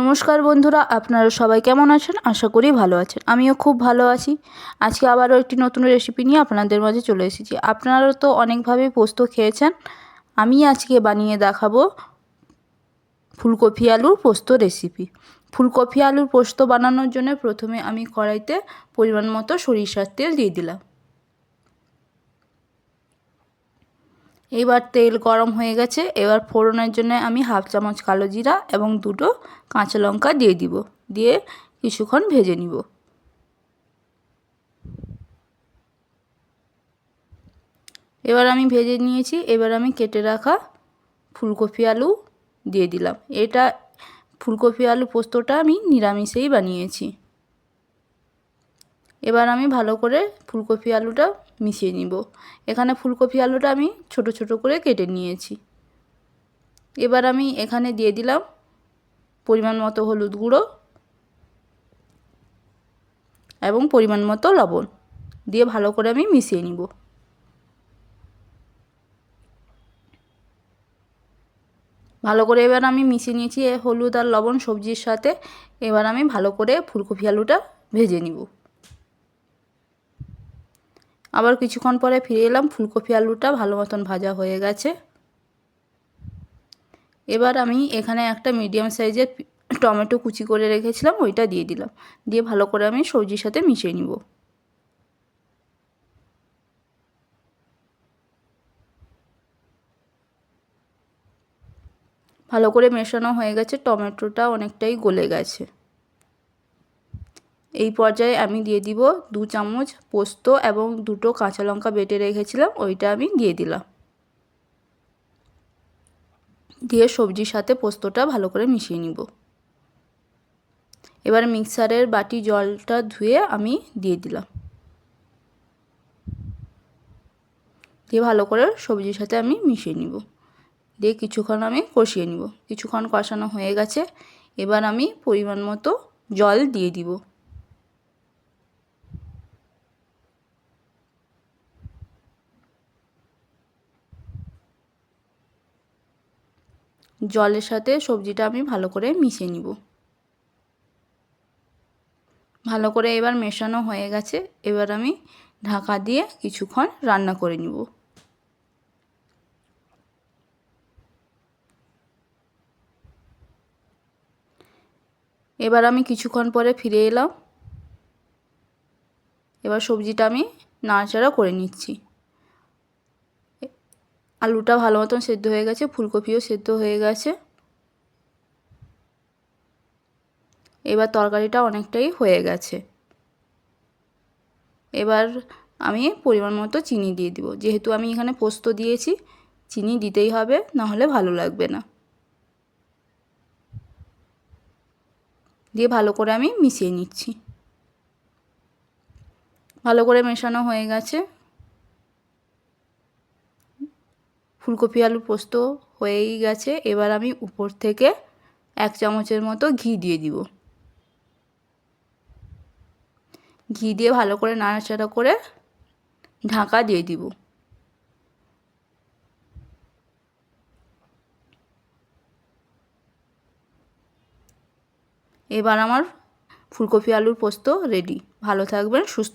নমস্কার বন্ধুরা, আপনারা সবাই কেমন আছেন? আশা করি ভালো আছেন। আমিও খুব ভালো আছি। আজকে আবারও একটি নতুন রেসিপি নিয়ে আপনাদের মাঝে চলে এসেছি। আপনারা তো অনেকভাবে পোস্ত খেয়েছেন। আমি আজকে বানিয়ে দেখাবো ফুলকপি আলুর পোস্ত রেসিপি ফুলকপি আলুর পোস্ত বানানোর জন্য প্রথমে আমি কড়াইতে পরিমাণ মতো সরিষার তেল দিয়ে দিলাম। এবার তেল গরম হয়ে গেছে, এবার ফোড়নের জন্য আমি হাফ চামচ কালো জিরা এবং দুটো কাঁচা লঙ্কা দিয়ে দিব, দিয়ে কিছুক্ষণ ভেজে নিব। এবার আমি ভেজে নিয়েছি, এবার আমি কেটে রাখা ফুলকপি আলু দিয়ে দিলাম। এটা ফুলকপি আলু পোস্তটা আমি নিরামিষেই বানিয়েছি। এবার আমি ভালো করে ফুলকপি আলুটা মিশিয়ে নিব। এখানে ফুলকপি আলুটা আমি ছোট ছোট করে কেটে নিয়েছি। এবার আমি এখানে দিয়ে দিলাম পরিমাণ মতো হলুদ গুঁড়ো এবং পরিমাণ মতো লবণ দিয়ে ভালো করে আমি মিশিয়ে নিব। ভালো করে এবার আমি মিশিয়ে নিয়েছি হলুদ আর লবণ সবজির সাথে। এবার আমি ভালো করে ফুলকপি আলুটা ভেজে নিব। আবার কিছুক্ষণ পরে ফিরে এলাম, ফুলকপি আলুটা ভালো মতন ভাজা হয়ে গেছে। এবার আমি এখানে একটা মিডিয়াম সাইজের টমেটো কুচি করে রেখেছিলাম, ওইটা দিয়ে দিলাম। দিয়ে ভালো করে আমি সবজির সাথে মিশিয়ে নিব। ভালো করে মেশানো হয়ে গেছে, টমেটোটা অনেকটাই গলে গেছে। এই পর্যায়ে আমি দিয়ে দিব দু চামচ পোস্ত এবং দুটো কাঁচা লঙ্কা বেটে রেখেছিলাম, ওইটা আমি দিয়ে দিলাম। দিয়ে সবজির সাথে পোস্তটা ভালো করে মিশিয়ে নিব। এবার মিক্সারের বাটি জলটা ধুয়ে আমি দিয়ে দিলাম। দিয়ে ভালো করে সবজির সাথে আমি মিশিয়ে নিব। দিয়ে কিছুক্ষণ আমি কষিয়ে নিব। কিছুক্ষণ কষানো হয়ে গেছে। এবার আমি পরিমাণ মতো জল দিয়ে দিব। জলের সাথে সবজিটা আমি ভালো করে মিশিয়ে নিব। ভালো করে এবার মেশানো হয়ে গেছে, এবার আমি ঢাকা দিয়ে কিছুক্ষণ রান্না করে নিব। এবার আমি কিছুক্ষণ পরে ফিরে এলাম। এবার সবজিটা আমি নাড়াচাড়া করে নিচ্ছি। আলুটা ভালো মতন সেদ্ধ হয়ে গেছে, ফুলকপিও সেদ্ধ হয়ে গেছে। এবার তরকারিটা অনেকটাই হয়ে গেছে। এবার আমি পরিমাণ মতো চিনি দিয়ে দিব। যেহেতু আমি এখানে পোস্ত দিয়েছি, চিনি দিতেই হবে নাহলে ভালো লাগবে না। দিয়ে ভালো করে আমি মিশিয়ে নিচ্ছি। ভালো করে মেশানো হয়ে গেছে। ফুলকপি আলু পোস্ত হয়েই গেছে। এবার আমি উপর থেকে এক চামচের মতো ঘি দিয়ে দিব। ঘি দিয়ে ভালো করে নাড়াচাড়া করে ঢাকা দিয়ে দিব। এবার আমার ফুলকপি আলুর পোস্ত রেডি ভালো থাকবেন, সুস্থ